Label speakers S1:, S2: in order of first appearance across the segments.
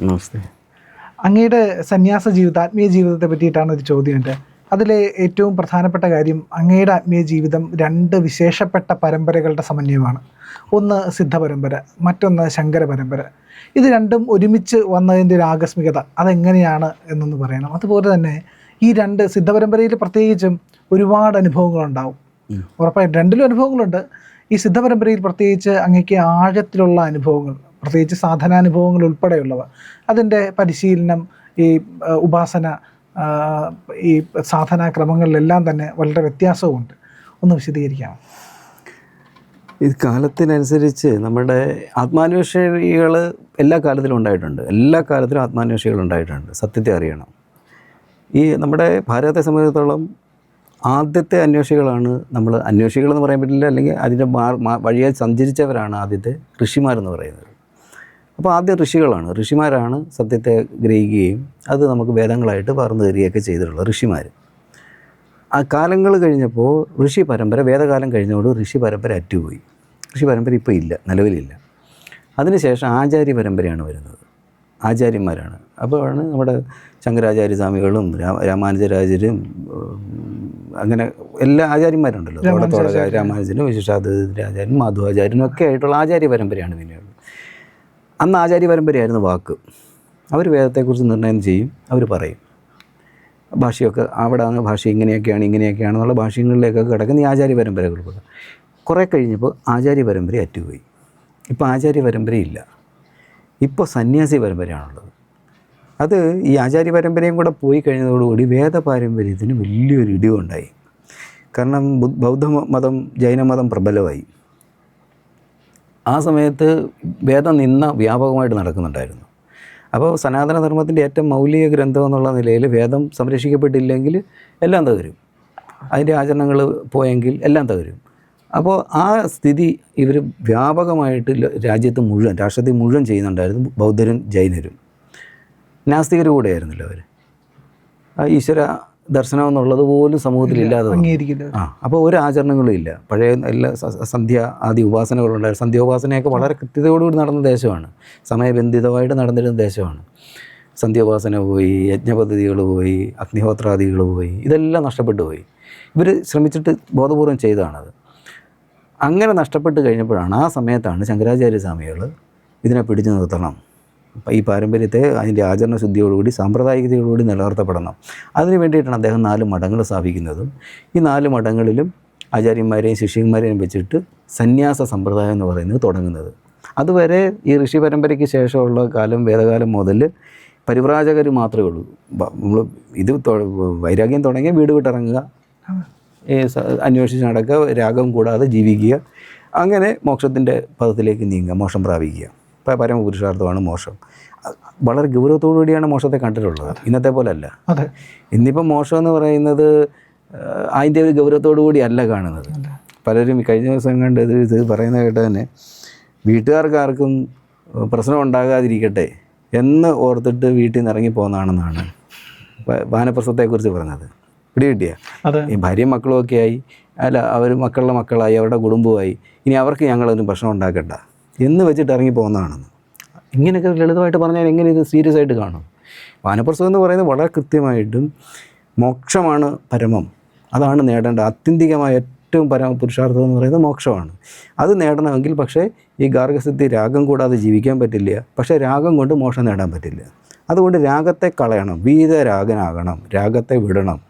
S1: നമസ്തേ.
S2: അങ്ങയുടെ സന്യാസ ജീവിതം ആത്മീയ ജീവിതത്തെ പറ്റിയിട്ടാണ് ഒരു ചോദ്യം എന്റെ. അതിലെ ഏറ്റവും പ്രധാനപ്പെട്ട കാര്യം അങ്ങയുടെ ആത്മീയ ജീവിതം രണ്ട് വിശേഷപ്പെട്ട പരമ്പരകളുടെ സമന്വയമാണ്. ഒന്ന് സിദ്ധ പരമ്പര മറ്റൊന്ന് ശങ്കര പരമ്പര ഇത് രണ്ടും ഒരുമിച്ച് വന്നതിന്റെ ഒരു ആകസ്മികത അതെങ്ങനെയാണ് എന്നൊന്ന് പറയണം. അതുപോലെ തന്നെ ഈ രണ്ട് സിദ്ധ പരമ്പരയിൽ പ്രത്യേകിച്ചും ഒരുപാട് അനുഭവങ്ങളുണ്ടാവും. ഉറപ്പായിട്ടും രണ്ടിലും അനുഭവങ്ങളുണ്ട്. ഈ സിദ്ധ പരമ്പരയിൽ പ്രത്യേകിച്ച് അങ്ങേക്ക് ആഴത്തിലുള്ള അനുഭവങ്ങൾ പ്രത്യേകിച്ച് സാധനാനുഭവങ്ങൾ ഉൾപ്പെടെയുള്ളവ. അതിന്റെ പരിശീലനം ഈ ഉപാസന ഈ സാധനാക്രമങ്ങളിലെല്ലാം തന്നെ വളരെ വ്യത്യാസവുമുണ്ട്. ഒന്ന് വിശദീകരിക്കാം.
S1: ഈ കാലത്തിനനുസരിച്ച് നമ്മുടെ ആത്മാന്വേഷികൾ എല്ലാ കാലത്തിലും ഉണ്ടായിട്ടുണ്ട്. എല്ലാ കാലത്തിലും ആത്മാന്വേഷികൾ ഉണ്ടായിട്ടുണ്ട്. സത്യത്തെ അറിയണം. ഈ നമ്മുടെ ഭാരതത്തെ സംബന്ധിച്ചിടത്തോളം ആദ്യത്തെ അന്വേഷികളാണ് നമ്മൾ അന്വേഷികൾ എന്ന് പറയാൻ പറ്റില്ല അല്ലെങ്കിൽ അതിന്റെ മാർ വഴിയെ സഞ്ചരിച്ചവരാണ് ആദ്യത്തെ ഋഷിമാരെന്ന് പറയുന്നത്. അപ്പോൾ ആദ്യം ഋഷികളാണ്. ഋഷിമാരാണ് സത്യത്തെ ഗ്രഹിക്കുകയും അത് നമുക്ക് വേദങ്ങളായിട്ട് പറന്നു തരികയൊക്കെ ചെയ്തിട്ടുള്ള ഋഷിമാർ ആ കാലങ്ങൾ കഴിഞ്ഞപ്പോൾ ഋഷി പരമ്പര വേദകാലം കഴിഞ്ഞോട് ഋഷി പരമ്പര അറ്റുപോയി. ഋഷി പരമ്പര ഇപ്പോൾ ഇല്ല നിലവിലില്ല. അതിനുശേഷം ആചാര്യ പരമ്പരയാണ് വരുന്നത്. ആചാര്യന്മാരാണ്. അപ്പോഴാണ് നമ്മുടെ ശങ്കരാചാര്യ സ്വാമികളും രാമാനുജരാചാര്യരും രാമാനുജരാജരും അങ്ങനെ എല്ലാ ആചാര്യന്മാരുണ്ടല്ലോ. രാമാനുജനും വിശിഷ്ടാദ്വൈതാചാര്യനും മാധവാചാര്യനും ഒക്കെ ആയിട്ടുള്ള ആചാര്യ പരമ്പരയാണ് പിന്നെയുള്ളത് അന്ന് ആചാര്യ പരമ്പരയായിരുന്നു വാക്ക്. അവർ വേദത്തെക്കുറിച്ച് നിർണയം ചെയ്യും അവർ പറയും. ഭാഷയൊക്കെ അവിടെ അങ്ങ് ഭാഷ ഇങ്ങനെയൊക്കെയാണ് ഇങ്ങനെയൊക്കെയാണ് എന്നുള്ള ഭാഷകളിലേക്കൊക്കെ കിടക്കുന്ന ഈ ആചാര്യ പരമ്പരകൾ കുറേ കഴിഞ്ഞപ്പോൾ ആചാര്യ പരമ്പര അറ്റുപോയി. ഇപ്പോൾ ആചാര്യ പരമ്പരയില്ല. ഇപ്പോൾ സന്യാസി പരമ്പരയാണുള്ളത്. അത് ഈ ആചാര്യ പരമ്പരയും കൂടെ പോയി കഴിഞ്ഞതോടുകൂടി വേദ പാരമ്പര്യത്തിന് വലിയൊരു ഇടിവുണ്ടായി. കാരണം ബൗദ്ധ മതം ജൈനമതം പ്രബലമായി. ആ സമയത്ത് വേദം നിന്ന വ്യാപകമായിട്ട് നടക്കുന്നുണ്ടായിരുന്നു. അപ്പോൾ സനാതന ധർമ്മത്തിന്റെ ഏറ്റവും മൗലിക ഗ്രന്ഥം എന്നുള്ള നിലയിൽ വേദം സംരക്ഷിക്കപ്പെട്ടില്ലെങ്കിൽ എല്ലാം തകരും. അതിന്റെ ആചരണങ്ങൾ പോയെങ്കിൽ എല്ലാം തകരും. അപ്പോൾ ആ സ്ഥിതി ഇവർ വ്യാപകമായിട്ട് രാജ്യത്ത് മുഴുവൻ രാഷ്ട്രത്തിൽ മുഴുവൻ ചെയ്യുന്നുണ്ടായിരുന്നു ബൗദ്ധരും ജൈനരും. നാസ്തികർ കൂടെയായിരുന്നല്ലോ അവർ. ഈശ്വര ദർശനം എന്നുള്ളത് പോലും സമൂഹത്തിൽ ഇല്ലാതെ ആ അപ്പോൾ ഒരു ആചരണങ്ങളും ഇല്ല. പഴയ എല്ലാ സന്ധ്യ ആദി ഉപാസനകളുണ്ടായിരുന്നു സന്ധ്യോപാസനയൊക്കെ വളരെ കൃത്യതയോടുകൂടി നടന്ന ദേശമാണ്. സമയബന്ധിതമായിട്ട് നടന്നിരുന്ന ദേശമാണ്. സന്ധ്യോപാസന പോയി യജ്ഞപദ്ധതികൾ പോയി അഗ്നിഹോത്രാദികൾ പോയി ഇതെല്ലാം നഷ്ടപ്പെട്ടു പോയി. ഇവർ ശ്രമിച്ചിട്ട് ബോധപൂർവം ചെയ്തതാണത്. അങ്ങനെ നഷ്ടപ്പെട്ട് കഴിഞ്ഞപ്പോഴാണ് ആ സമയത്താണ് ശങ്കരാചാര്യ സ്വാമികൾ ഇതിനെ പിടിച്ചു നിർത്തണം. ഈ പാരമ്പര്യത്തെ അതിന്റെ ആചരണ ശുദ്ധിയോടുകൂടി സാമ്പ്രദായികതയോടുകൂടി നിലനിർത്തപ്പെടണം. അതിന് വേണ്ടിയിട്ടാണ് അദ്ദേഹം നാല് മഠങ്ങൾ സ്ഥാപിക്കുന്നതും. ഈ നാല് മഠങ്ങളിലും ആചാര്യന്മാരെയും ശിഷ്യന്മാരെയും വെച്ചിട്ട് സന്യാസ സമ്പ്രദായം എന്ന് പറയുന്നത് തുടങ്ങുന്നത്. അതുവരെ ഈ ഋഷി പരമ്പരയ്ക്ക് ശേഷമുള്ള കാലം വേദകാലം മുതൽ പരിവ്രാജകർ മാത്രമേ ഉള്ളൂ. നമ്മൾ ഇത് വൈരാഗ്യം തുടങ്ങിയ വീട് വിട്ടിറങ്ങുക. അന്വേഷിച്ച് നടക്കുക രാഗം കൂടാതെ ജീവിക്കുക. അങ്ങനെ മോക്ഷത്തിന്റെ പദത്തിലേക്ക് നീങ്ങുക മോക്ഷം പ്രാപിക്കുക. പരമപുരുഷാർത്ഥമാണ് അ- വളരെ ഗൗരവത്തോടു കൂടിയാണ് മോക്ഷത്തെ കണ്ടിട്ടുള്ളത്. ഇന്നത്തെ പോലെ അല്ല
S2: അതെ.
S1: ഇന്നിപ്പം മോശം എന്ന് പറയുന്നത് അതിന്റെ ഒരു ഗൗരവത്തോടു കൂടിയല്ല കാണുന്നത്. പലരും കഴിഞ്ഞ ദിവസം കണ്ട് ഇത് ഇത് പറയുന്ന കേട്ട് തന്നെ വീട്ടുകാർക്ക് ആർക്കും പ്രശ്നം ഉണ്ടാകാതിരിക്കട്ടെ എന്ന് ഓർത്തിട്ട് വീട്ടിൽ നിന്ന് ഇറങ്ങി പോകുന്നതാണെന്നാണ് വാനപ്രസവത്തെക്കുറിച്ച് പറഞ്ഞത്. പിടി കിട്ടിയ?
S2: അതെ.
S1: ഈ ഭാര്യയും മക്കളും ഒക്കെ ആയി അല്ല അവർ മക്കളുടെ മക്കളായി അവരുടെ കുടുംബമായി ഇനി അവർക്ക് ഞങ്ങളൊന്നും പ്രശ്നം ഉണ്ടാക്കണ്ട. എന്ന് വെച്ചിട്ട് ഇറങ്ങി പോകുന്നതാണെന്ന് ഇങ്ങനെയൊക്കെ ലളിതമായിട്ട് പറഞ്ഞാൽ എങ്ങനെ ഇത് സീരിയസ് ആയിട്ട് കാണും? വാനപ്രസവം എന്ന് പറയുന്നത് വളരെ കൃത്യമായിട്ടും മോക്ഷമാണ് പരമം. അതാണ് നേടേണ്ട ആത്യന്തികമായ ഏറ്റവും പരമ പുരുഷാർത്ഥം എന്ന് പറയുന്നത് മോക്ഷമാണ്. അത് നേടണമെങ്കിൽ പക്ഷേ ഈ ഗാർഗസിദ്ധി രാഗം കൂടാതെ ജീവിക്കാൻ പറ്റില്ല. പക്ഷേ രാഗം കൊണ്ട് മോക്ഷം നേടാൻ പറ്റില്ല. അതുകൊണ്ട് രാഗത്തെ കളയണം വീതരാഗനാകണം രാഗത്തെ വിടണം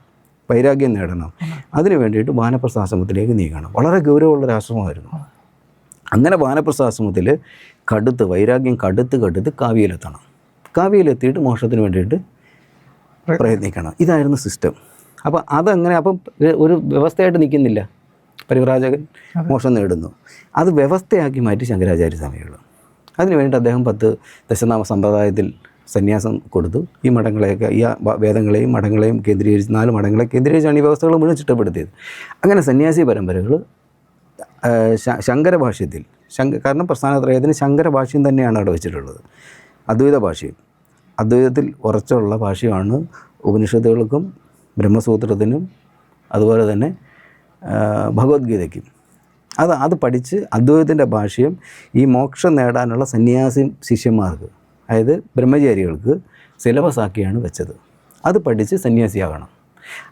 S1: വൈരാഗ്യം നേടണം. അതിനു വേണ്ടിയിട്ട് വാനപ്രസ്ഥാശ്രമത്തിലേക്ക് നീങ്ങണം. വളരെ ഗൗരവമുള്ള ആശ്രമമായിരുന്നു. അങ്ങനെ വാനപ്രസ്ഥാശ്രമത്തിൽ കടുത്ത് വൈരാഗ്യം കടുത്ത് കടുത്ത് കാവ്യയിലെത്തണം. കാവ്യയിലെത്തിയിട്ട് മോക്ഷത്തിന് വേണ്ടിയിട്ട് പ്രയത്നിക്കണം. ഇതായിരുന്നു സിസ്റ്റം അപ്പോൾ അതങ്ങനെ അപ്പം ഒരു വ്യവസ്ഥയായിട്ട് നിൽക്കുന്നില്ല. പരിവ്രാജകൻ മോഷം നേടുന്നു. അത് വ്യവസ്ഥയാക്കി മാറ്റി ശങ്കരാചാര്യ സ്വാമികൾ അതിന് വേണ്ടിയിട്ട് അദ്ദേഹം പത്ത് ദശനാമ സമ്പ്രദായത്തിൽ സന്യാസം കൊടുത്തു. ഈ മഠങ്ങളെയൊക്കെ ഈ വേദങ്ങളെയും മഠങ്ങളെയും കേന്ദ്രീകരിച്ച് നാല് മഠങ്ങളെ കേന്ദ്രീകരിച്ചാണ് ഈ വ്യവസ്ഥകൾ മുഴുവൻ ചിട്ടപ്പെടുത്തിയത്. അങ്ങനെ സന്യാസി പരമ്പരകൾ ശങ്കരഭാഷ്യത്തിൽ. ശങ്ക കാരണം പ്രസ്ഥാനത്രയത്തിന് ശങ്കരഭാഷ്യം തന്നെയാണ് അവിടെ വെച്ചിട്ടുള്ളത്. അദ്വൈത ഭാഷ്യം അദ്വൈതത്തിൽ ഉറച്ചുള്ള ഭാഷയാണ് ഉപനിഷത്തുകൾക്കും ബ്രഹ്മസൂത്രത്തിനും അതുപോലെ തന്നെ ഭഗവത്ഗീതയ്ക്കും. അത് അത് പഠിച്ച് അദ്വൈതത്തിന്റെ ഭാഷ്യം ഈ മോക്ഷം നേടാനുള്ള സന്യാസി ശിഷ്യന്മാർക്ക് അതായത് ബ്രഹ്മചാരികൾക്ക് സിലബസ് ആക്കിയാണ് വെച്ചത്. അത് പഠിച്ച് സന്യാസിയാകണം.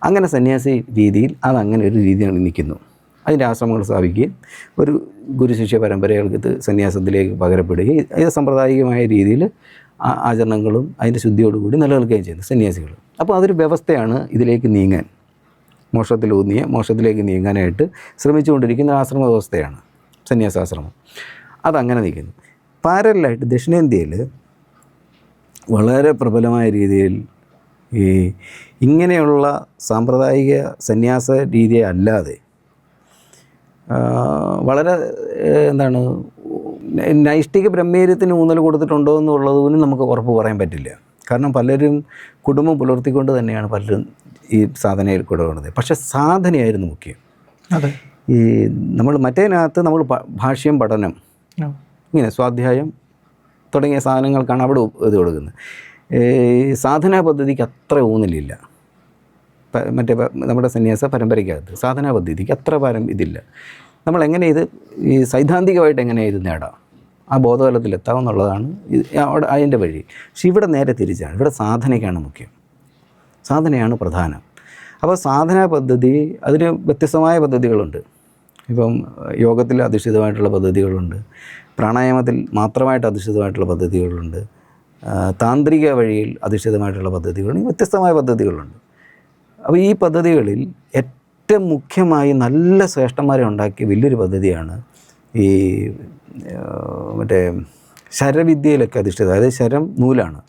S1: അങ്ങനെ സന്യാസി രീതിയിൽ അത് അങ്ങനെ ഒരു രീതിയാണ് നിൽക്കുന്നു. അതിന്റെ ആശ്രമങ്ങൾ സ്ഥാപിക്കുകയും ഒരു ഗുരുശിഷ്യ പരമ്പരകൾക്ക് സന്യാസത്തിലേക്ക് പകരപ്പെടുകയും ഇത് സാമ്പ്രദായികമായ രീതിയിൽ ആചരണങ്ങളും അതിന്റെ ശുദ്ധിയോടുകൂടി നിലനിൽക്കുകയും ചെയ്യുന്നു സന്യാസികൾ. അപ്പോൾ അതൊരു വ്യവസ്ഥയാണ് ഇതിലേക്ക് നീങ്ങാൻ. മോക്ഷത്തിലൂന്നിയ മോക്ഷത്തിലേക്ക് നീങ്ങാനായിട്ട് ശ്രമിച്ചുകൊണ്ടിരിക്കുന്ന ആശ്രമ വ്യവസ്ഥയാണ് സന്യാസാശ്രമം. അതങ്ങനെ നിൽക്കുന്നു. പാരലായിട്ട് ദക്ഷിണേന്ത്യയിൽ വളരെ പ്രബലമായ രീതിയിൽ ഈ ഇങ്ങനെയുള്ള സാമ്പ്രദായിക സന്യാസ രീതി അല്ലാതെ വളരെ എന്താണ് നൈഷ്ഠിക ബ്രഹ്മീര്യത്തിന് ഊന്നൽ കൊടുത്തിട്ടുണ്ടോ എന്നുള്ളത് പോലും നമുക്ക് ഉറപ്പ് പറയാൻ പറ്റില്ല. കാരണം പലരും കുടുംബം പുലർത്തിക്കൊണ്ട് തന്നെയാണ് പലരും ഈ സാധനയിൽ കൂടെ വന്നത് പക്ഷേ സാധനയായിരുന്നു മുഖ്യം.
S2: അതെ.
S1: ഈ നമ്മൾ മറ്റേതിനകത്ത് നമ്മൾ ഭാഷ്യം പഠനം ഇങ്ങനെ സ്വാധ്യായം തുടങ്ങിയ സാധനങ്ങൾക്കാണ് അവിടെ ഇത് കൊടുക്കുന്നത്. ഈ സാധനാ പദ്ധതിക്ക് അത്ര ഊന്നലില്ല. മറ്റേ നമ്മുടെ സന്യാസ പരമ്പരയ്ക്കകത്ത് സാധനാ പദ്ധതിക്ക് അത്ര പരം ഇതില്ല. നമ്മൾ എങ്ങനെ ഇത് ഈ സൈദ്ധാന്തികമായിട്ട് എങ്ങനെ ഇത് നേടാം? ആ ബോധതലത്തിലെത്താം എന്നുള്ളതാണ് അവിടെ അതിന്റെ വഴി. പക്ഷെ ഇവിടെ നേരെ തിരിച്ചാണ്. ഇവിടെ സാധനയ്ക്കാണ് മുഖ്യം. സാധനയാണ് പ്രധാനം. അപ്പോൾ സാധനാ പദ്ധതി അതിന് വ്യത്യസ്തമായ പദ്ധതികളുണ്ട്. ഇപ്പം യോഗത്തിൽ അധിഷ്ഠിതമായിട്ടുള്ള പദ്ധതികളുണ്ട്. പ്രാണായാമത്തിൽ മാത്രമായിട്ട് അധിഷ്ഠിതമായിട്ടുള്ള പദ്ധതികളുണ്ട്. താന്ത്രിക വഴിയിൽ അധിഷ്ഠിതമായിട്ടുള്ള പദ്ധതികളുണ്ട്. വ്യത്യസ്തമായ പദ്ധതികളുണ്ട്. അപ്പോൾ ഈ പദ്ധതികളിൽ ഏറ്റവും മുഖ്യമായി നല്ല ശ്രേഷ്ഠന്മാരെ ഉണ്ടാക്കിയ വലിയൊരു പദ്ധതിയാണ് ഈ മറ്റേ ശരവിദ്യയിലൊക്കെ അധിഷ്ഠിതം. അതായത് ശരം നൂലാണ്.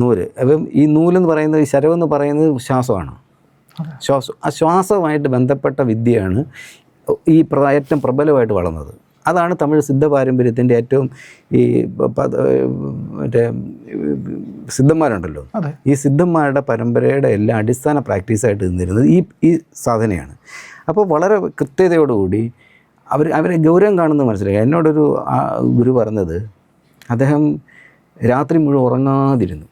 S1: നൂൽ. അപ്പം ഈ നൂലെന്ന് പറയുന്നത് ഈ ശരമെന്ന് പറയുന്നത് ശ്വാസമാണ്. ശ്വാസം ആ ശ്വാസവുമായിട്ട് ബന്ധപ്പെട്ട വിദ്യയാണ് ഈ പ്രായറ്റം ഏറ്റവും പ്രബലമായിട്ട് വളർന്നത്. അതാണ് തമിഴ് സിദ്ധ പാരമ്പര്യത്തിന്റെ ഏറ്റവും ഈ മറ്റേ സിദ്ധന്മാരുണ്ടല്ലോ. ഈ സിദ്ധന്മാരുടെ പരമ്പരയുടെ എല്ലാ അടിസ്ഥാന പ്രാക്ടീസായിട്ട് നിന്നിരുന്നത് ഈ ഈ സാധനയാണ്. അപ്പോൾ വളരെ കൃത്യതയോടുകൂടി അവർ അവരെ ഗൗരവം കാണുന്നത് മനസ്സിലായി. എന്നോടൊരു ഗുരു പറഞ്ഞത് അദ്ദേഹം രാത്രി മുഴുവൻ ഉറങ്ങാതിരുന്നു.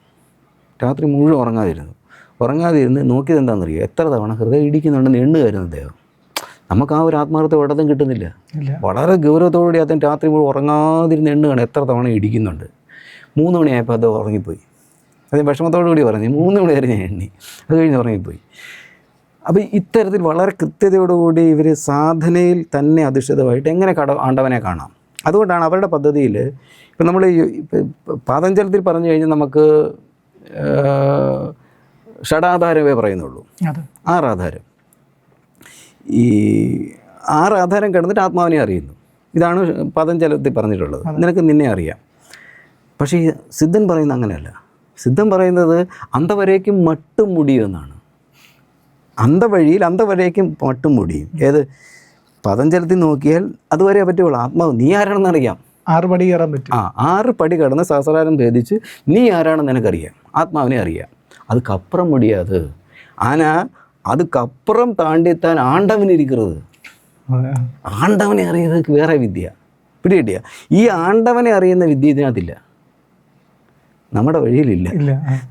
S1: രാത്രി മുഴുവൻ ഉറങ്ങാതിരുന്നു. ഉറങ്ങാതിരുന്ന് നോക്കിയത് എന്താണെന്നറിയോ എത്ര തവണ ഹൃദയം ഇടിക്കുന്നുണ്ടെന്ന് എണ്ണുകയായിരുന്നു അദ്ദേഹം. നമുക്ക് ആ ഒരു ആത്മാർത്ഥം ഒരിടത്തും കിട്ടുന്നില്ല. വളരെ ഗൗരവത്തോടുകൂടി അദ്ദേഹം രാത്രി മുഴുവൻ ഉറങ്ങാതിരുന്ന് എണ്ണുകയാണ് എത്ര തവണ ഇടിക്കുന്നുണ്ട്. മൂന്ന് മണിയായപ്പോൾ അദ്ദേഹം ഉറങ്ങിപ്പോയി. അദ്ദേഹം വിഷമത്തോടു കൂടി പറഞ്ഞു മൂന്ന് മണി വരെ ഞാൻ എണ്ണി. അത് കഴിഞ്ഞ് ഉറങ്ങിപ്പോയി. അപ്പോൾ ഇത്തരത്തിൽ വളരെ കൃത്യതയോടുകൂടി ഇവർ സാധനയിൽ തന്നെ അധിഷ്ഠിതമായിട്ട് എങ്ങനെ കട ആണ്ടവനെ കാണാം? അതുകൊണ്ടാണ് അവരുടെ പദ്ധതിയിൽ ഇപ്പം നമ്മൾ പാതഞ്ചലത്തിൽ പറഞ്ഞു കഴിഞ്ഞാൽ നമുക്ക് ഷഡാധാരമേ ഷടാധാരമേ പറയുന്നുള്ളൂ ആറാധാരം. ഈ ആറ് ആധാരം കിടന്നിട്ട് ആത്മാവിനെ അറിയുന്നു. ഇതാണ് പതഞ്ജലത്തിൽ പറഞ്ഞിട്ടുള്ളത്. നിനക്ക് നിന്നെ അറിയാം. പക്ഷേ ഈ സിദ്ധൻ പറയുന്നത് അങ്ങനെയല്ല. സിദ്ധൻ പറയുന്നത് അന്തവരേക്കും മട്ടും മുടിയെന്നാണ് എന്നാണ്. അന്തവഴിയിൽ അന്തവരേക്കും മട്ടും മുടിയും. ഏത്? പതഞ്ജലത്തിൽ നോക്കിയാൽ അതുവരെ പറ്റുള്ളൂ. ആത്മാവ് നീ ആരാണെന്ന് അറിയാം.
S2: ആറ് പടി കയറാൻ പറ്റും.
S1: ആ ആറ് പടി കടന്ന് സഹസ്രാരം ഭേദിച്ച് നീ ആരാണെന്ന് നിനക്കറിയാം. ആത്മാവിനെ അറിയാം. അതുക്കപ്പുറം മുടിയാത് ആന അതുക്കപ്പുറം താണ്ടിത്താൻ ആണ്ടവനിരിക്കുന്നത്
S2: അതെ.
S1: ആണ്ടവനെ അറിയുന്നത് വേറെ വിദ്യ. പിടി കിട്ടിയ ഈ ആണ്ടവനെ അറിയുന്ന വിദ്യ ഇതിനകത്തില്ല. നമ്മുടെ വഴിയിലില്ല.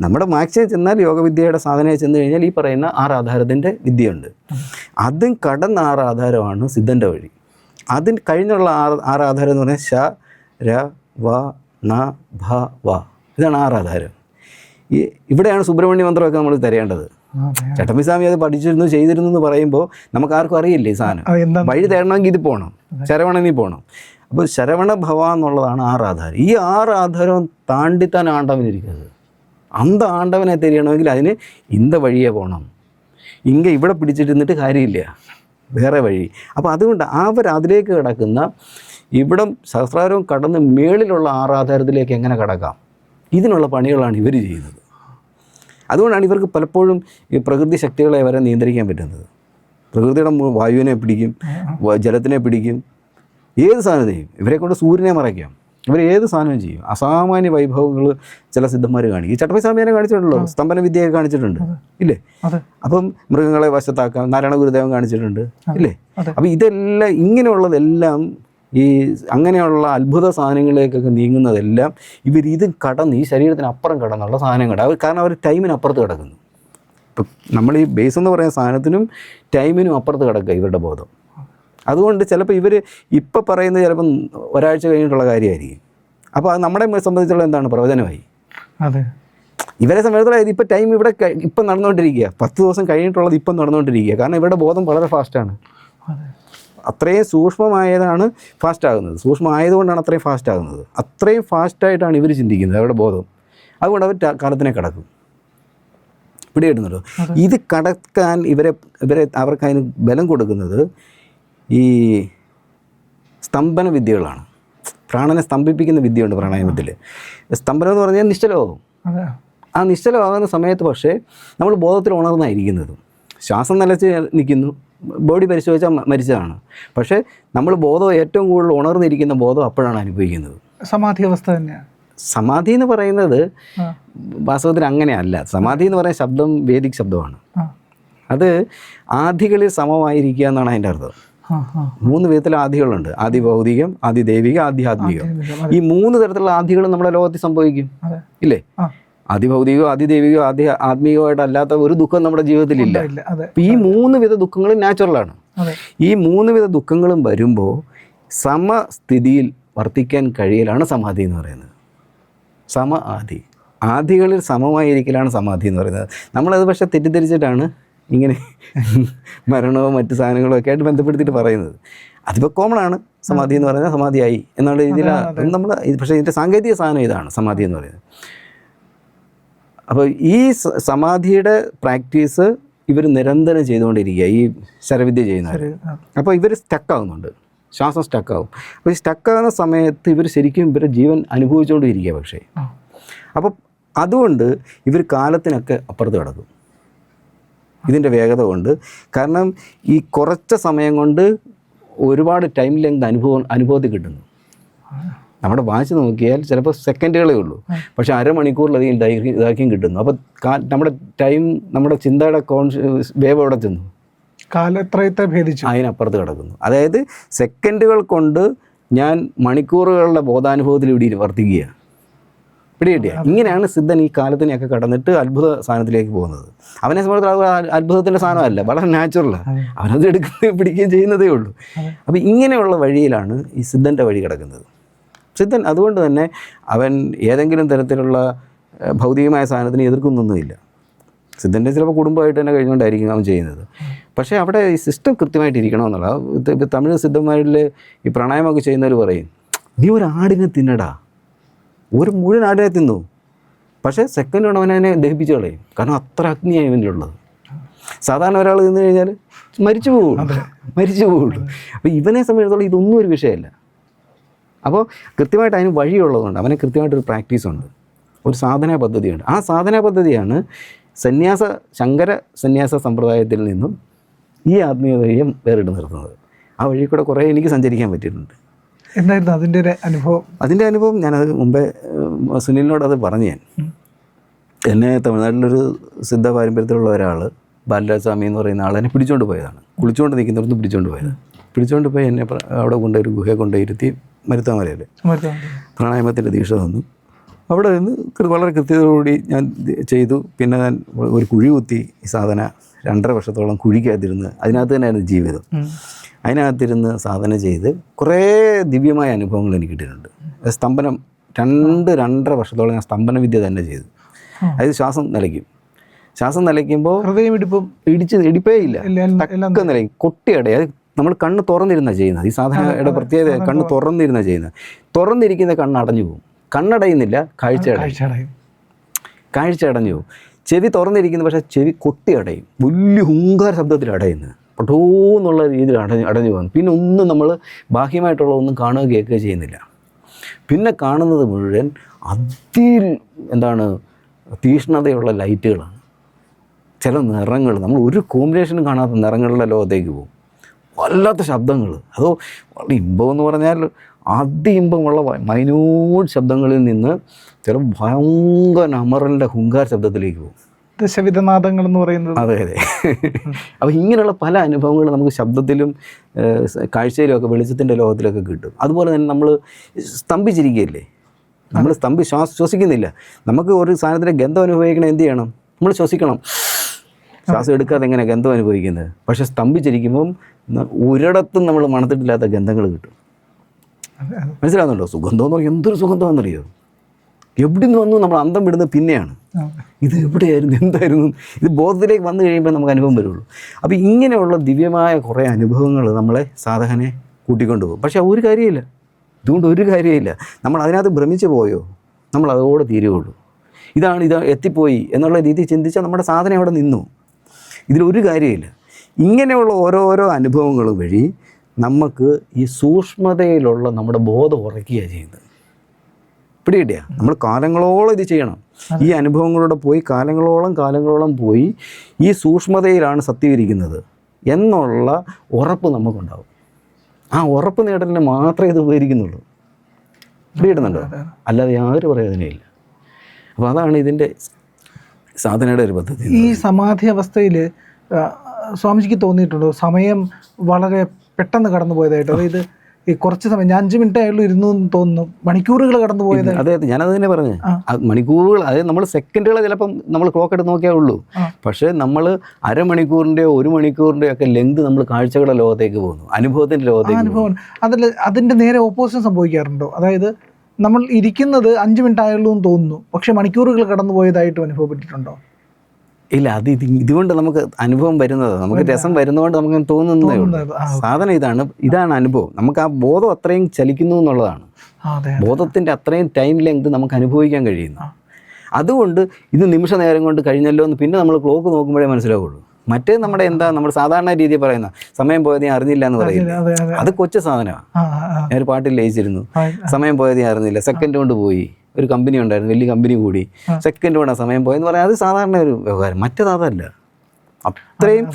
S1: നമ്മുടെ മാക്സിമം ചെന്നാൽ യോഗവിദ്യയുടെ സാധനയെ ചെന്ന് കഴിഞ്ഞാൽ ഈ പറയുന്ന ആറാധാരത്തിന്റെ ആധാരത്തിന്റെ വിദ്യയുണ്ട്. അതും കടന്ന ആറാധാരമാണ് സിദ്ധന്റെ വഴി. അതിന് കഴിഞ്ഞുള്ള ആറ് ആറാധാരം എന്ന് പറഞ്ഞാൽ ശ ര വ ന ഭ വ. ഇതാണ് ആറാധാരം ആധാരം ഈ ഇവിടെയാണ് സുബ്രഹ്മണ്യ മന്ത്രമൊക്കെ നമ്മൾ തരേണ്ടത്. ചട്ടമ്പിസ്വാമി അത് പഠിച്ചിരുന്നു ചെയ്തിരുന്നു എന്ന് പറയുമ്പോൾ നമുക്ക് ആർക്കും അറിയില്ലേ സാധനം വഴി തേടണമെങ്കിൽ ഇത് പോകണം ശരവണനിൽ പോകണം അപ്പോൾ ശരവണ ഭവ എന്നുള്ളതാണ് ആറ് ആധാരം ഈ ആറ് താണ്ടി താണ്ടിത്താൻ ആണ്ടവനിരിക്കുന്നത്. അന്ത ആണ്ടവനെ തിരിയണമെങ്കിൽ അതിന് ഇന്ത വഴിയെ പോകണം ഇങ്ങ ഇവിടെ പിടിച്ചിരുന്നിട്ട് കാര്യമില്ല. വേറെ വഴി. അപ്പോൾ അതുകൊണ്ട് അവർ അതിലേക്ക് കിടക്കുന്ന ഇവിടം സഹസ്രാരവും കടന്ന് മേളിലുള്ള ആറാധാരത്തിലേക്ക് എങ്ങനെ കടക്കാം? ഇതിനുള്ള പണികളാണ് ഇവർ ചെയ്യുന്നത്. അതുകൊണ്ടാണ് ഇവർക്ക് പലപ്പോഴും ഈ പ്രകൃതി ശക്തികളെ വരെ നിയന്ത്രിക്കാൻ പറ്റുന്നത്. പ്രകൃതിയുടെ വായുവിനെ പിടിക്കും ജലത്തിനെ പിടിക്കും. ഏത് സാധനത്തെയും ഇവരെ കൊണ്ട് സൂര്യനെ മറയ്ക്കാം. ഇവർ ഏത് സാധനവും ചെയ്യും. അസാമാന്യ വൈഭവങ്ങൾ ചില സിദ്ധന്മാർ കാണിക്കും ഈ ചട്ടപ്പസ്വാമിയെ കാണിച്ചിട്ടുണ്ടല്ലോ? സ്തംഭന വിദ്യയൊക്കെ കാണിച്ചിട്ടുണ്ട്. ഇല്ലേ? അപ്പം മൃഗങ്ങളെ വശത്താക്കാം നാരായണ ഗുരുദേവൻ കാണിച്ചിട്ടുണ്ട്. ഇല്ലേ. അപ്പം ഇതെല്ലാം ഇങ്ങനെയുള്ളതെല്ലാം ഈ അങ്ങനെയുള്ള അത്ഭുത സാധനങ്ങളിലേക്കൊക്കെ നീങ്ങുന്നതെല്ലാം ഇവർ ഇത് കടന്ന് ഈ ശരീരത്തിന് അപ്പുറം കടന്നുള്ള സാധനങ്ങൾ. അവർ കാരണം അവർ ടൈമിനപ്പുറത്ത് കിടക്കുന്നു. ഇപ്പം നമ്മൾ ഈ ബേസ് എന്ന് പറയുന്ന സാധനത്തിനും ടൈമിനും അപ്പുറത്ത് കിടക്കുക ഇവരുടെ ബോധം. അതുകൊണ്ട് ചിലപ്പോൾ ഇവർ ഇപ്പോൾ പറയുന്നത് ചിലപ്പം ഒരാഴ്ച കഴിഞ്ഞിട്ടുള്ള കാര്യമായിരിക്കും. അപ്പോൾ അത് നമ്മളെ സംബന്ധിച്ചുള്ള എന്താണ് പ്രവചനമായി?
S2: അതെ.
S1: ഇവരെ സംബന്ധിച്ചിടത്തോളം ഇപ്പോൾ ടൈം ഇവിടെ ഇപ്പം നടന്നുകൊണ്ടിരിക്കുക. പത്ത് ദിവസം കഴിഞ്ഞിട്ടുള്ളത് ഇപ്പം നടന്നുകൊണ്ടിരിക്കുക. കാരണം ഇവരുടെ ബോധം വളരെ ഫാസ്റ്റാണ് അത്രയും സൂക്ഷ്മമായതാണ് ഫാസ്റ്റ് ആകുന്നത് സൂക്ഷ്മമായതുകൊണ്ടാണ് അത്രയും ഫാസ്റ്റ് ആകുന്നത് അത്രയും ഫാസ്റ്റായിട്ടാണ് ഇവർ ചിന്തിക്കുന്നത് അവരുടെ ബോധം. അതുകൊണ്ട് അവർ കാലത്തിനെ കടക്കും. പിടികിട്ടുന്നുണ്ടോ ഇത് കടക്കാൻ ഇവരെ ഇവരെ അവർക്ക് അതിന് ബലം കൊടുക്കുന്നത് ഈ സ്തംഭന വിദ്യകളാണ്. പ്രാണനെ സ്തംഭിപ്പിക്കുന്ന വിദ്യയുണ്ട് പ്രാണായാമത്തിൽ. സ്തംഭനം എന്ന് പറഞ്ഞാൽ നിശ്ചലമാകും. ആ നിശ്ചലമാകുന്ന സമയത്ത് പക്ഷേ നമ്മൾ ബോധത്തിൽ ഉണർന്നായിരിക്കുന്നത്. ശ്വാസം നിലച്ച് നിൽക്കുന്നു ബോഡി പരിശോധിച്ചാൽ മരിച്ചതാണ്. പക്ഷേ നമ്മൾ ബോധം ഏറ്റവും കൂടുതൽ ഉണർന്നിരിക്കുന്ന ബോധം അപ്പോഴാണ് അനുഭവിക്കുന്നത്.
S2: സമാധി അവസ്ഥ തന്നെയാണ്.
S1: സമാധി എന്ന് പറയുന്നത് വാസ്തവത്തിൽ അങ്ങനെയല്ല. സമാധി എന്ന് പറയുന്ന ശബ്ദം വേദിക് ശബ്ദമാണ്. അത് ആദികളിൽ സമമായിരിക്കുക എന്നാണ് അതിന്റെ അർത്ഥം. മൂന്ന് വിധത്തിലെ ആദികളുണ്ട്. ആദി ഭൗതികം ആദി ദൈവിക ആധ്യാത്മികം ഈ മൂന്ന് തരത്തിലുള്ള ആദികളും നമ്മുടെ ലോകത്തിൽ സംഭവിക്കും. ഇല്ലേ?
S2: ആ
S1: അതിദൈവികോ അതി ആത്മീയമായിട്ടല്ലാത്ത ഒരു ദുഃഖം നമ്മുടെ ജീവിതത്തിലില്ല. അപ്പം ഈ മൂന്ന് വിധ ദുഃഖങ്ങളും നാച്ചുറലാണ് ഈ മൂന്ന് വിധ ദുഃഖങ്ങളും വരുമ്പോൾ സമസ്ഥിതിയിൽ വർത്തിക്കാൻ കഴിയലാണ് സമാധി എന്ന് പറയുന്നത്. സമ ആദി ആദികളിൽ സമമായിരിക്കലാണ് സമാധി എന്ന് പറയുന്നത്. നമ്മളത് പക്ഷേ തെറ്റിദ്ധരിച്ചിട്ടാണ് ഇങ്ങനെ മരണവും മറ്റു സാധനങ്ങളും ഒക്കെ ആയിട്ട് ബന്ധപ്പെടുത്തിയിട്ട് പറയുന്നത്. അതിപ്പോൾ കോമൺ ആണ്. സമാധി എന്ന് പറയുന്നത് സമാധിയായി എന്നുള്ള രീതിയിലാണ് നമ്മൾ പക്ഷേ ഇതിന്റെ സാങ്കേതിക സാധനം ഇതാണ് സമാധി എന്ന് പറയുന്നത്. അപ്പോൾ ഈ സമാധിയുടെ പ്രാക്ടീസ് ഇവർ നിരന്തരം ചെയ്തുകൊണ്ടിരിക്കുക ഈ ശരവിദ്യ ചെയ്യുന്നവർ. അപ്പോൾ ഇവർ സ്റ്റക്കാവുന്നുണ്ട് ശ്വാസം സ്റ്റക്കാവും അപ്പോൾ ഈ സ്റ്റക്കാകുന്ന സമയത്ത് ഇവർ ശരിക്കും ഇവരുടെ ജീവൻ അനുഭവിച്ചുകൊണ്ടിരിക്കുക പക്ഷേ. അപ്പോൾ അതുകൊണ്ട് ഇവർ കാലത്തിനൊക്കെ അപ്പുറത്ത് കിടക്കും. ഇതിന്റെ വേഗത കൊണ്ട്. കാരണം ഈ കുറച്ച സമയം കൊണ്ട് ഒരുപാട് ടൈം ലെങ്ത് അനുഭവം അനുഭവത്തിൽ കിട്ടുന്നു. നമ്മുടെ വാച്ച് നോക്കിയാൽ ചിലപ്പോൾ സെക്കൻഡുകളേ ഉള്ളൂ. പക്ഷേ അരമണിക്കൂറിലധികം ഡൈറി ഇതാക്കിയും കിട്ടുന്നു. അപ്പോൾ കാ നമ്മുടെ ടൈം നമ്മുടെ ചിന്തയുടെ കോൺഷ്യസ് വേവ് എവിടെ ചെന്നു?
S2: കാലത്രയത്തെ ഭേദിച്ചു.
S1: അതിനപ്പുറത്ത് കിടക്കുന്നു. അതായത് സെക്കൻഡുകൾ കൊണ്ട് ഞാൻ മണിക്കൂറുകളുടെ ബോധാനുഭവത്തിൽ ഇവിടെ വർദ്ധിക്കുകയാണ് പിടികിട്ടിയ? ഇങ്ങനെയാണ് സിദ്ധൻ ഈ കാലത്തിനെയൊക്കെ കടന്നിട്ട് അത്ഭുത സാധനത്തിലേക്ക് പോകുന്നത്. അവനെ സംബന്ധിച്ചിടത്തോളം അത് അത്ഭുതത്തിന്റെ സാധനമല്ല വളരെ നാച്ചുറലാണ്. അവനത് എടുക്കുകയും പിടിക്കുകയും ചെയ്യുന്നതേ ഉള്ളൂ.
S2: അപ്പം
S1: അപ്പോൾ ഇങ്ങനെയുള്ള വഴിയിലാണ് ഈ സിദ്ധന്റെ വഴി കിടക്കുന്നത്. സിദ്ധൻ. അതുകൊണ്ട് തന്നെ അവൻ ഏതെങ്കിലും തരത്തിലുള്ള ഭൗതികമായ സാധനത്തിന് എതിർക്കുന്നൊന്നുമില്ല. സിദ്ധന്റെ ചിലപ്പോൾ കുടുംബമായിട്ട് തന്നെ കഴിഞ്ഞുകൊണ്ടായിരിക്കും അവൻ ചെയ്യുന്നത്. പക്ഷേ അവിടെ ഈ സിസ്റ്റം കൃത്യമായിട്ടിരിക്കണമെന്നുള്ള തമിഴ് സിദ്ധന്മാരിൽ ഈ പ്രണയമൊക്കെ ചെയ്യുന്നവർ പറയും നീ ഒരു ആടിനെ തിന്നടാ. ഒരു മുഴുവൻ ആടിനെ തിന്നു. പക്ഷേ സെക്കൻഡ് കൊണ്ട് അവനെ ദഹിപ്പിച്ച് കളയും. കാരണം അത്ര അഗ്നിയായി ഇവനിലുള്ളത്. സാധാരണ ഒരാൾ തിന്നു കഴിഞ്ഞാൽ മരിച്ചു പോകുള്ളൂ മരിച്ചു പോകുള്ളൂ അപ്പോൾ ഇവനെ സംബന്ധിച്ചിടത്തോളം ഇതൊന്നും ഒരു വിഷയമല്ല. അപ്പോൾ കൃത്യമായിട്ട് അതിന് വഴിയുള്ളതുകൊണ്ട് അവന് കൃത്യമായിട്ടൊരു പ്രാക്ടീസ് ഉണ്ട് ഒരു സാധനാ പദ്ധതിയുണ്ട്. ആ സാധനാ പദ്ധതിയാണ് സന്യാസ ശങ്കര സന്യാസ സമ്പ്രദായത്തിൽ നിന്നും ഈ ആത്മീയതയും വേറിട്ട് നിർത്തുന്നത്. ആ വഴി കൂടെ കുറേ എനിക്ക് സഞ്ചരിക്കാൻ പറ്റിയിട്ടുണ്ട്.
S2: എന്തായിരുന്നു അതിന്റെ ഒരു അനുഭവം?
S1: അതിന്റെ അനുഭവം ഞാനത് മുമ്പേ സുനിലിനോട് അത് പറഞ്ഞു ഞാൻ. എന്നെ തമിഴ്നാട്ടിലൊരു സിദ്ധ പാരമ്പര്യത്തിലുള്ള ഒരാൾ ബാലരാജസ്വാമി എന്ന് പറയുന്ന ആളെന്നെ പിടിച്ചുകൊണ്ട് പോയതാണ്. കുളിച്ചുകൊണ്ട് നിൽക്കുന്നിടത്ത് പിടിച്ചുകൊണ്ട് പോയത് പിടിച്ചുകൊണ്ട് പോയി എന്നെ അവിടെ കൊണ്ടൊരു ഒരു ഗുഹയെ കൊണ്ടുപോയി
S2: സമയത്ത്
S1: പ്രാണായാമത്തിന്റെ ദീക്ഷ തന്നു അവിടെ നിന്ന് വളരെ കൃത്യതയോടുകൂടി ഞാൻ ചെയ്തു. പിന്നെ ഞാൻ ഒരു കുഴി കുത്തി ഈ സാധന രണ്ടര വർഷത്തോളം കുഴിക്കകത്തിരുന്ന് അതിനകത്ത് തന്നെയായിരുന്നു ജീവിതം. അതിനകത്തിരുന്ന് സാധന ചെയ്ത് കുറേ ദിവ്യമായ അനുഭവങ്ങൾ എനിക്ക് കിട്ടിയിട്ടുണ്ട്. സ്തംഭനം രണ്ട് രണ്ടര വർഷത്തോളം ഞാൻ സ്തംഭന വിദ്യ തന്നെ ചെയ്തു. അതായത് ശ്വാസം നിലയ്ക്കും. ശ്വാസം നിലയ്ക്കുമ്പോൾ
S2: ഹൃദയം ഇടിപ്പും
S1: ഇടിച്ച് ഇടിപ്പേ ഇല്ല. തക്ക നിലയും കൊട്ടിയട അത് നമ്മൾ കണ്ണ് തുറന്നിരുന്ന ചെയ്യുന്നത്. ഈ സാധാരണയുടെ പ്രത്യേകത കണ്ണ് തുറന്നിരുന്ന ചെയ്യുന്നത്. തുറന്നിരിക്കുന്ന കണ്ണ് അടഞ്ഞു പോകും. കണ്ണടയുന്നില്ല കാഴ്ച അടയും. കാഴ്ച അടഞ്ഞു പോകും. ചെവി തുറന്നിരിക്കുന്നു പക്ഷേ ചെവി കൊട്ടി അടയും. വലിയ ഹുങ്കാര ശബ്ദത്തിൽ അടയുന്നത്. പട്ടോ എന്നുള്ള രീതിയിൽ അടഞ്ഞു അടഞ്ഞു പോകുന്നു. പിന്നെ ഒന്നും നമ്മൾ ബാഹ്യമായിട്ടുള്ള ഒന്നും കാണുക കേൾക്കുകയോ ചെയ്യുന്നില്ല. പിന്നെ കാണുന്നത് മുഴുവൻ അതി എന്താണ് തീഷ്ണതയുള്ള ലൈറ്റുകളാണ്. ചില നിറങ്ങൾ നമ്മൾ ഒരു കോമ്പിനേഷനും കാണാത്ത നിറങ്ങളുടെ ലോകത്തേക്ക് പോകും. വല്ലാത്ത ശബ്ദങ്ങൾ അതോ ഇമ്പം എന്ന് പറഞ്ഞാൽ അതി ഇമ്പമുള്ള മൈന്യൂട്ട് ശബ്ദങ്ങളിൽ നിന്ന് ചില ഭയങ്കര അമറലിന്റെ ഹുങ്കാർ ശബ്ദത്തിലേക്ക് പോകും.
S2: ദശവിധനാദങ്ങൾ എന്ന് പറയുന്നത്.
S1: അതെ അതെ. അപ്പോൾ ഇങ്ങനെയുള്ള പല അനുഭവങ്ങൾ നമുക്ക് ശബ്ദത്തിലും കാഴ്ചയിലും ഒക്കെ വെളിച്ചത്തിന്റെ ലോകത്തിലൊക്കെ കിട്ടും. അതുപോലെ തന്നെ നമ്മൾ സ്തംഭിച്ചിരിക്കുകയല്ലേ? നമ്മൾ സ്തംഭി ശ്വാസ ശ്വസിക്കുന്നില്ല. നമുക്ക് ഒരു സാധനത്തിന്റെ ഗന്ധം അനുഭവിക്കണം എന്ത് ചെയ്യണം? നമ്മൾ ശ്വസിക്കണം. ശ്വാസം എടുക്കാതെ എങ്ങനെ ഗന്ധം അനുഭവിക്കുന്നത്? പക്ഷെ സ്തംഭിച്ചിരിക്കുമ്പം ഒരിടത്തും നമ്മൾ മണത്തിട്ടില്ലാത്ത ഗന്ധങ്ങൾ കിട്ടും.
S2: മനസ്സിലാവുന്നുണ്ടോ.
S1: മനസ്സിലാകുന്നുണ്ടോ സുഗന്ധം എന്ന് എന്തൊരു സുഗന്ധമാണെന്നറിയോ? എവിടെ നിന്ന് വന്നു നമ്മൾ അന്തം വിടുന്നത് പിന്നെയാണ്. ഇത് എവിടെയായിരുന്നു? എന്തായിരുന്നു? ഇത് ബോധത്തിലേക്ക് വന്നു കഴിയുമ്പോൾ നമുക്ക് അനുഭവം വരുള്ളൂ. അപ്പോൾ ഇങ്ങനെയുള്ള ദിവ്യമായ കുറേ അനുഭവങ്ങൾ നമ്മളെ സാധകനെ കൂട്ടിക്കൊണ്ടു പോകും. പക്ഷേ ഒരു കാര്യമില്ല. ഇതുകൊണ്ട് ഒരു കാര്യമില്ല. നമ്മൾ അതിനകത്ത് ഭ്രമിച്ചു പോയോ? നമ്മൾ അതോടെ തീരുകയുള്ളൂ. ഇതാണ് ഇത് എത്തിപ്പോയി എന്നുള്ള രീതി ചിന്തിച്ചാൽ നമ്മുടെ സാധനം അവിടെ നിന്നു. ഇതിലൊരു കാര്യമില്ല. ഇങ്ങനെയുള്ള ഓരോരോ അനുഭവങ്ങൾ വഴി നമുക്ക് ഈ സൂക്ഷ്മതയിലുള്ള നമ്മുടെ ബോധം ഉറക്കുകയാണ് ചെയ്യുന്നത്. പിടികിട്ടിയ? നമ്മൾ കാലങ്ങളോളം ഇത് ചെയ്യണം. ഈ അനുഭവങ്ങളിലൂടെ പോയി കാലങ്ങളോളം കാലങ്ങളോളം പോയി ഈ സൂക്ഷ്മതയിലാണ് സത്യവിരിക്കുന്നത് എന്നുള്ള ഉറപ്പ് നമുക്കുണ്ടാവും. ആ ഉറപ്പ് നേടലിന് മാത്രമേ ഇത് ഉപകരിക്കുന്നുള്ളൂ. പിടികിട്ടുന്നുണ്ടോ? അല്ലാതെ യാതൊരു പ്രയോജനമില്ല അപ്പോൾ അതാണ് ഇതിന്റെ സാധനയുടെ ഒരു പദ്ധതി
S2: ഈ സമാധി അവസ്ഥയിൽ സ്വാമിജിക്ക് തോന്നിയിട്ടുണ്ടോ? സമയം വളരെ പെട്ടെന്ന് കടന്നു പോയതായിട്ട് അതായത് ഈ കുറച്ച് സമയം ഞാൻ അഞ്ച് മിനിറ്റ് ആയുള്ളൂ ഇരുന്നു എന്ന് തോന്നുന്നു. മണിക്കൂറുകൾ കടന്നു പോയത്
S1: അതെ അതെ ഞാനത് തന്നെ പറഞ്ഞു. മണിക്കൂറുകൾ അതായത് നമ്മൾ സെക്കൻഡുകൾ ചിലപ്പം നമ്മൾ ക്ലോക്ക് എടുത്ത് നോക്കിയേ ഉള്ളൂ. പക്ഷേ നമ്മൾ അരമണിക്കൂറിന്റെയോ ഒരു മണിക്കൂറിന്റെയോ ഒക്കെ ലെങ്ത് നമ്മൾ കാഴ്ചകളുടെ ലോകത്തേക്ക് പോകുന്നു.
S2: അനുഭവത്തിന്റെ
S1: ലോകത്തേക്ക്
S2: അനുഭവം. അതിൽ അതിന്റെ നേരെ ഓപ്പോസിറ്റ് സംഭവിക്കാറുണ്ടോ? അതായത് നമ്മൾ ഇരിക്കുന്നത് അഞ്ച് മിനിറ്റ് ആയുള്ളൂ എന്ന് തോന്നുന്നു. പക്ഷെ മണിക്കൂറുകൾ കടന്നു പോയതായിട്ടും അനുഭവപ്പെട്ടിട്ടുണ്ടോ?
S1: ഇല്ല അത് ഇത് ഇതുകൊണ്ട് നമുക്ക് അനുഭവം വരുന്നത് നമുക്ക് രസം വരുന്നതുകൊണ്ട് നമുക്ക് തോന്നുന്നേ ഉള്ളൂ. സാധനം ഇതാണ് ഇതാണ് അനുഭവം. നമുക്ക് ആ ബോധം അത്രയും ചലിക്കുന്നു എന്നുള്ളതാണ്.
S2: ബോധത്തിന്റെ
S1: ബോധത്തിന്റെ അത്രയും ടൈം ലെങ്ത് നമുക്ക് അനുഭവിക്കാൻ കഴിയുന്നു. അതുകൊണ്ട് ഇത് നിമിഷ നേരം കൊണ്ട് കഴിഞ്ഞല്ലോ എന്ന് പിന്നെ നമ്മൾ ക്ലോക്ക് നോക്കുമ്പോഴേ മനസ്സിലാവുള്ളൂ. മറ്റേ നമ്മുടെ എന്താ നമ്മൾ സാധാരണ രീതിയിൽ പറയുന്ന സമയം പോയത് ഞാൻ അറിഞ്ഞില്ല എന്ന് പറയുന്നത്
S2: അതെ
S1: കൊച്ചു സാധനമാണ്. ഞാൻ ഒരു പാട്ടിൽ ലയിച്ചിരുന്നു. സമയം പോയത് ഞാൻ അറിഞ്ഞില്ല. സെക്കൻഡ് കൊണ്ട് പോയി. ഒരു കമ്പനി ഉണ്ടായിരുന്നു വലിയ കമ്പനി കൂടി. സെക്കൻഡ് കൊണ്ടാണ് സമയം പോയെന്ന് പറയാം അത് സാധാരണ ഒരു വ്യവഹാരം. മറ്റേത് അതല്ല. അത്രയും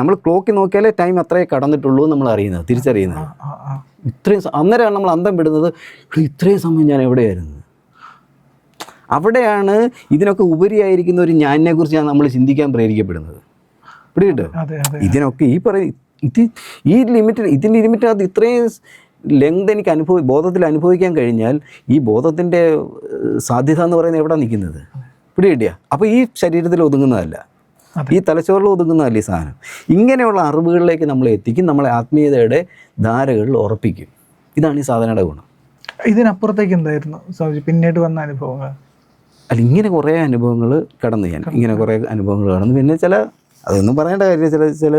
S1: നമ്മൾ ക്ലോക്കിൽ നോക്കിയാലേ ടൈം അത്രേ കടന്നിട്ടുള്ളൂ നമ്മൾ അറിയുന്നത് തിരിച്ചറിയുന്നത്. ഇത്രയും അന്നേരമാണ് നമ്മൾ അന്തം വിടുന്നത് "എടീ, ഇത്രയും സമയം ഞാൻ എവിടെയായിരുന്നു? അവിടെയാണ് ഇതിനൊക്കെ ഉപരിയായിരിക്കുന്ന ഒരു ഞാനിനെ കുറിച്ച് നമ്മൾ ചിന്തിക്കാൻ പ്രേരിക്കപ്പെടുന്നത്.
S2: അതെ
S1: ഇതിനൊക്കെ ഈ പറയും ഇത് ഈ ലിമിറ്റ് ഇതിന്റെ ലിമിറ്റിനകത്ത് ഇത്രയും ലെങ്ത് എനിക്ക് അനുഭവ ബോധത്തിൽ അനുഭവിക്കാൻ കഴിഞ്ഞാൽ ഈ ബോധത്തിന്റെ സാധ്യത എന്ന് പറയുന്നത് എവിടെ നിൽക്കുന്നത്? പിടികിട്ടിയ അപ്പോൾ ഈ ശരീരത്തിൽ ഒതുങ്ങുന്നതല്ല. ഈ തലച്ചോറിൽ ഒതുങ്ങുന്നതല്ല ഈ സാധനം. ഇങ്ങനെയുള്ള അറിവുകളിലേക്ക് നമ്മൾ എത്തിക്കും നമ്മളെ ആത്മീയതയുടെ ധാരകളിൽ ഉറപ്പിക്കും. ഇതാണ് ഈ സാധനയുടെ ഗുണം.
S2: ഇതിനപ്പുറത്തേക്ക് എന്തായിരുന്നു സ്വാമിജി പിന്നീട് വന്ന അനുഭവങ്ങൾ.
S1: അല്ല ഇങ്ങനെ കുറേ അനുഭവങ്ങൾ കടന്നു ഞാൻ. ഇങ്ങനെ കുറേ അനുഭവങ്ങൾ കടന്നു. പിന്നെ ചില അതൊന്നും പറയേണ്ട കാര്യം ചില ചില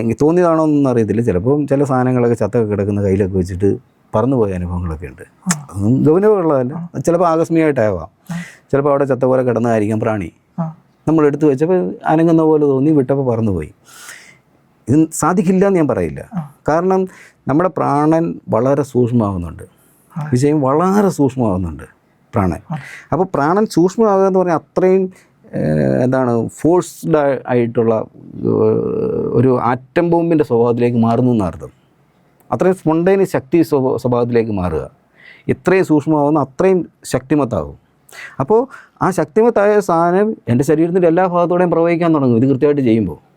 S1: എനിക്ക് തോന്നിയതാണോ എന്നൊന്നും അറിയത്തില്ല. ചിലപ്പം ചില സാധനങ്ങളൊക്കെ ചത്തൊക്കെ കിടക്കുന്ന കയ്യിലൊക്കെ വെച്ചിട്ട് പറന്നുപോയ അനുഭവങ്ങളൊക്കെ ഉണ്ട്. അതൊന്നും ഗൗരവമുള്ളതല്ല ചിലപ്പോൾ ആകസ്മികമായിട്ടാവാം. ചിലപ്പോൾ അവിടെ ചത്ത പോലെ കിടന്നതായിരിക്കാം പ്രാണി. നമ്മൾ എടുത്തു വെച്ചപ്പോൾ അനങ്ങുന്ന പോലെ തോന്നി വിട്ടപ്പോൾ പറന്നുപോയി. ഇത് സാധിക്കില്ല എന്ന് ഞാൻ പറയില്ല. കാരണം നമ്മുടെ പ്രാണൻ വളരെ സൂക്ഷ്മമാകുന്നുണ്ട്. വിജയം വളരെ സൂക്ഷ്മമാകുന്നുണ്ട് പ്രാണൻ. അപ്പോൾ പ്രാണൻ സൂക്ഷ്മമാകുക എന്ന് പറഞ്ഞാൽ അത്രയും എന്താണ് ഫോഴ്സ്ഡ് ആയിട്ടുള്ള ഒരു ആറ്റം ബോംബിന്റെ സ്വഭാവത്തിലേക്ക് മാറുന്നു എന്നർത്ഥം അത്രയും സ്പോണ്ടേനിയസ് ശക്തി സ്വഭാ- സ്വഭാവത്തിലേക്ക് മാറുക. എത്രയും സൂക്ഷ്മമാവുന്ന അത്രയും ശക്തിമത്താകും. അപ്പോൾ ആ ശക്തിമത്തായ സാധനം എന്റെ ശരീരത്തിന്റെ എല്ലാ ഭാഗത്തോടെയും പ്രവഹിക്കാൻ തുടങ്ങും. ഇത് കൃത്യമായിട്ട് ചെയ്യുമ്പോൾ.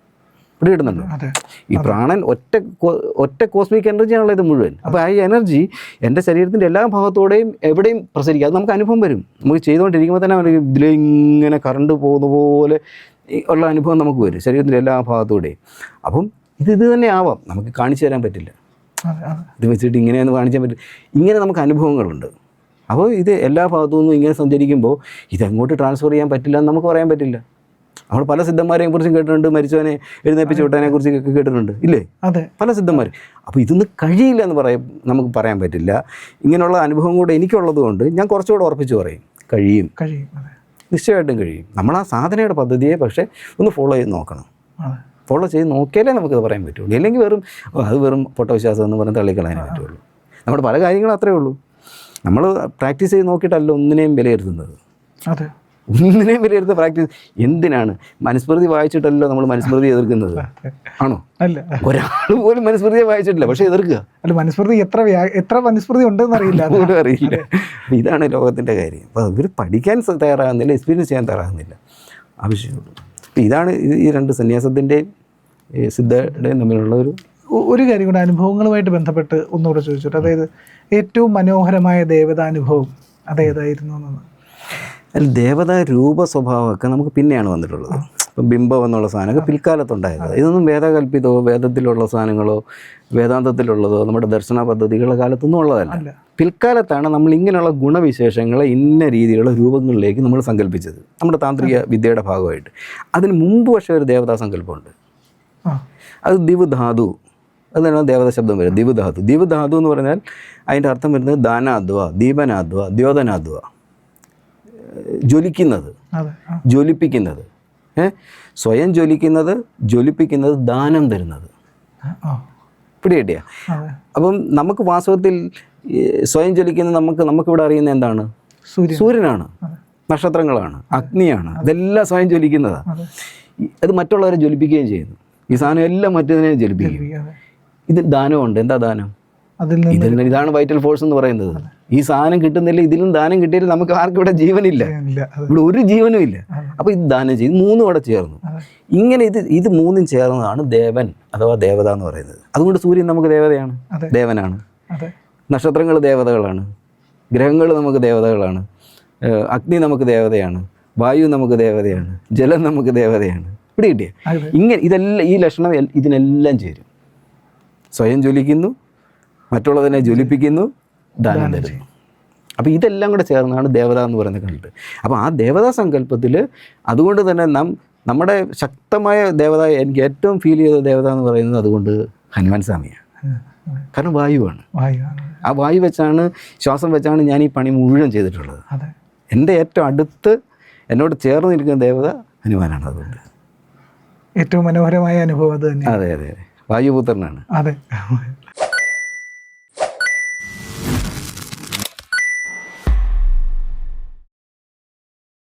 S2: അതെ.
S1: ഈ പ്രാണൻ ഒറ്റ ഒറ്റ കോസ്മിക് എനർജിയാണല്ലോ ഇത് മുഴുവൻ. അപ്പോൾ ആ എനർജി എന്റെ ശരീരത്തിന്റെ എല്ലാ ഭാഗത്തോടെയും എവിടെയും പ്രസരിക്കുക അത് നമുക്ക് അനുഭവം വരും. നമുക്ക് ചെയ്തുകൊണ്ടിരിക്കുമ്പോൾ തന്നെ ഇതിലിങ്ങനെ കറണ്ട് പോകുന്ന പോലെ ഉള്ള അനുഭവം നമുക്ക് വരും ശരീരത്തിന്റെ എല്ലാ ഭാഗത്തൂടെയും. അപ്പം ഇത് ഇത് തന്നെ ആവാം. നമുക്ക് കാണിച്ചു തരാൻ പറ്റില്ല. ഇത് വെച്ചിട്ട് ഇങ്ങനെയൊന്ന് കാണിക്കാൻ പറ്റും ഇങ്ങനെ നമുക്ക് അനുഭവങ്ങളുണ്ട്. അപ്പോൾ ഇത് എല്ലാ ഭാഗത്തു നിന്നും ഇങ്ങനെ സഞ്ചരിക്കുമ്പോൾ ഇതെങ്ങോട്ട് ട്രാൻസ്ഫർ ചെയ്യാൻ പറ്റില്ല എന്ന് നമുക്ക് പറയാൻ പറ്റില്ല. നമ്മൾ പല സിദ്ധന്മാരെയും കുറിച്ചും കേട്ടിട്ടുണ്ട്. മരിച്ചവനെ എഴുന്നേപ്പിച്ച് വിട്ടതിനെ കുറിച്ചൊക്കെ കേട്ടിട്ടുണ്ട്. ഇല്ലേ?
S2: അതെ.
S1: പല സിദ്ധന്മാർ അപ്പോൾ ഇതൊന്നും കഴിയില്ല എന്ന് പറയാൻ നമുക്ക് പറയാൻ പറ്റില്ല. ഇങ്ങനെയുള്ള അനുഭവം കൂടെ എനിക്കുള്ളത് കൊണ്ട് ഞാൻ കുറച്ചുകൂടെ ഉറപ്പിച്ച് പറയും. കഴിയും.
S2: കഴിയും.
S1: നിശ്ചയമായിട്ടും കഴിയും. നമ്മൾ ആ സാധനയുടെ പദ്ധതിയെ പക്ഷേ ഒന്ന് ഫോളോ ചെയ്ത് നോക്കണം. ഫോളോ ചെയ്ത് നോക്കിയാലേ നമുക്കത് പറയാൻ പറ്റുള്ളൂ. അല്ലെങ്കിൽ വെറും "ഓ, അത് വെറും പൊട്ടവിശ്വാസം എന്ന് പറഞ്ഞ് തള്ളിക്കളയാനേ പറ്റുള്ളൂ. നമ്മുടെ പല കാര്യങ്ങളും അത്രേ ഉള്ളൂ. നമ്മൾ പ്രാക്ടീസ് ചെയ്ത് നോക്കിയിട്ടല്ല ഒന്നിനെയും വിലയിരുത്തുന്നത്.
S2: അതെ.
S1: ഒന്നിനെയും വിലയിരുത്ത പ്രാക്ടീസ് എന്തിനാണ്? മനുസ്മൃതി വായിച്ചിട്ടല്ലോ നമ്മൾ മനുസ്മൃതി എതിർക്കുന്നത്. ആണോ?
S2: അല്ല.
S1: ഒരാൾ പോലും മനുസ്മൃതിയെ വായിച്ചിട്ടില്ല. പക്ഷെ എതിർക്കുക.
S2: അല്ല മനുസ്മൃതി എത്ര എത്ര മനുസ്മൃതി ഉണ്ടെന്ന് അറിയില്ല.
S1: പോലും അറിയില്ല. ഇതാണ് ലോകത്തിന്റെ കാര്യം. അപ്പോൾ ഇവർ പഠിക്കാൻ തയ്യാറാകുന്നില്ല എക്സ്പീരിയൻസ് ചെയ്യാൻ തയ്യാറാകുന്നില്ല. ആവശ്യമുള്ളൂ. അപ്പൊ ഇതാണ് ഈ രണ്ട് സന്യാസത്തിന്റെയും ഈ സിദ്ധയുടെയും തമ്മിലുള്ള ഒരു
S2: ഒരു കാര്യം കൂടെ അനുഭവങ്ങളുമായിട്ട് ബന്ധപ്പെട്ട് ഒന്നുകൂടെ ചോദിച്ചോട്ടെ. അതായത് ഏറ്റവും മനോഹരമായ ദേവതാനുഭവം അതേതായിരുന്നു എന്നത്?
S1: അതിൽ ദേവതാ രൂപ സ്വഭാവമൊക്കെ നമുക്ക് പിന്നെയാണ് വന്നിട്ടുള്ളത്. ഇപ്പം ബിംബം എന്നുള്ള സാധനമൊക്കെ പിൽക്കാലത്തുണ്ടായത് ഇതൊന്നും വേദകൽപ്പിതമോ വേദത്തിലുള്ള സാധനങ്ങളോ വേദാന്തത്തിലുള്ളതോ നമ്മുടെ ദർശന പദ്ധതികളുടെ കാലത്തൊന്നും ഉള്ളതല്ല. പിൽക്കാലത്താണ് നമ്മൾ ഇങ്ങനെയുള്ള ഗുണവിശേഷങ്ങളെ ഇന്ന രീതിയിലുള്ള രൂപങ്ങളിലേക്ക് നമ്മൾ സങ്കല്പിച്ചത് നമ്മുടെ താന്ത്രിക വിദ്യയുടെ ഭാഗമായിട്ട്. അതിന് മുമ്പ് പക്ഷേ ഒരു ദേവതാ സങ്കല്പമുണ്ട്. അത് ദിവധാതു അതാണ് ദേവത ശബ്ദം വരുന്നത് ദിവധാതു ദിവധാതു എന്ന് പറഞ്ഞാൽ അതിന്റെ അർത്ഥം വരുന്നത് ദാനാദ്വ ദീപനാദ്വ ദ്യോതനാദ്വ ഏഹ് ജ്വലിക്കുന്നത്. ജ്വലിപ്പിക്കുന്നത്. ഏ? സ്വയം ജ്വലിക്കുന്നത് ജ്വലിപ്പിക്കുന്നത് ദാനം തരുന്നത്. പിടികിട്ടിയ അപ്പം നമുക്ക് വാസ്തവത്തിൽ സ്വയം ജ്വലിക്കുന്ന നമുക്ക് നമുക്കിവിടെ അറിയുന്ന എന്താണ്? സൂര്യനാണ്. നക്ഷത്രങ്ങളാണ് അഗ്നിയാണ്. അതെല്ലാം സ്വയം ജ്വലിക്കുന്നതാണ്
S2: അത്.
S1: മറ്റുള്ളവരെ ജ്വലിപ്പിക്കുകയും ചെയ്യുന്നു. ഈ സാധനം എല്ലാം മറ്റേതിനെ ജ്വലിപ്പിക്കും. ഇത് ദാനമുണ്ട് എന്താ ദാനം?
S2: അതിൽ നിന്ന്
S1: ഇതിൽ ഇതാണ് വൈറ്റൽ ഫോഴ്സ് എന്ന് പറയുന്നത്. ഈ സാധനം കിട്ടുന്നില്ല ഇതിലും ദാനം കിട്ടിയാലും നമുക്ക് ആർക്കും ഇവിടെ ജീവനില്ല. ഇവിടെ ഒരു ജീവനും ഇല്ല.
S2: അപ്പൊ
S1: അപ്പോൾ ഇത് ദാനം ചെയ്ത് മൂന്നും അവിടെ ചേർന്നു. ഇങ്ങനെ ഇത് ഇത് മൂന്നും ചേർന്നതാണ് ദേവൻ അഥവാ ദേവത എന്ന് പറയുന്നത്. അതുകൊണ്ട് സൂര്യൻ നമുക്ക് ദേവതയാണ്. ദേവനാണ്. നക്ഷത്രങ്ങൾ ദേവതകളാണ്. ഗ്രഹങ്ങൾ നമുക്ക് ദേവതകളാണ്. അഗ്നി നമുക്ക് ദേവതയാണ്. വായു നമുക്ക് ദേവതയാണ്. ജലം നമുക്ക് ദേവതയാണ്. ഇവിടെ കിട്ടിയ. ഇങ്ങനെ ഇതെല്ലാം ഈ ലക്ഷണം ഇതിനെല്ലാം ചേരും. സ്വയം ജ്വലിക്കുന്നു മറ്റുള്ളതിനെ ജ്വലിപ്പിക്കുന്നു ദാനം തരുന്നു. അപ്പോൾ ഇതെല്ലാം കൂടെ ചേർന്നാണ് ദേവത എന്ന് പറയുന്നത് കണ്ടിട്ട്. അപ്പോൾ ആ ദേവതാ സങ്കല്പത്തിൽ അതുകൊണ്ട് തന്നെ നാം നമ്മുടെ ശക്തമായ ദേവത എനിക്ക് ഏറ്റവും ഫീൽ ചെയ്ത ദേവത എന്ന് പറയുന്നത് അതുകൊണ്ട് ഹനുമാൻ സ്വാമിയാണ്. കാരണം വായുവാണ്. ആ വായു വെച്ചാണ് ശ്വാസം വെച്ചാണ് ഞാൻ ഈ പണി മുഴുവൻ ചെയ്തിട്ടുള്ളത്. എന്റെ ഏറ്റവും അടുത്ത് എന്നോട് ചേർന്ന് നിൽക്കുന്ന ദേവത ഹനുമാനാണ് അതുകൊണ്ട്.
S2: ഏറ്റവും മനോഹരമായ അനുഭവം അത് തന്നെ
S1: അതെ അതെ അതെ. വായുപുത്രനാണ്.
S2: അതെ.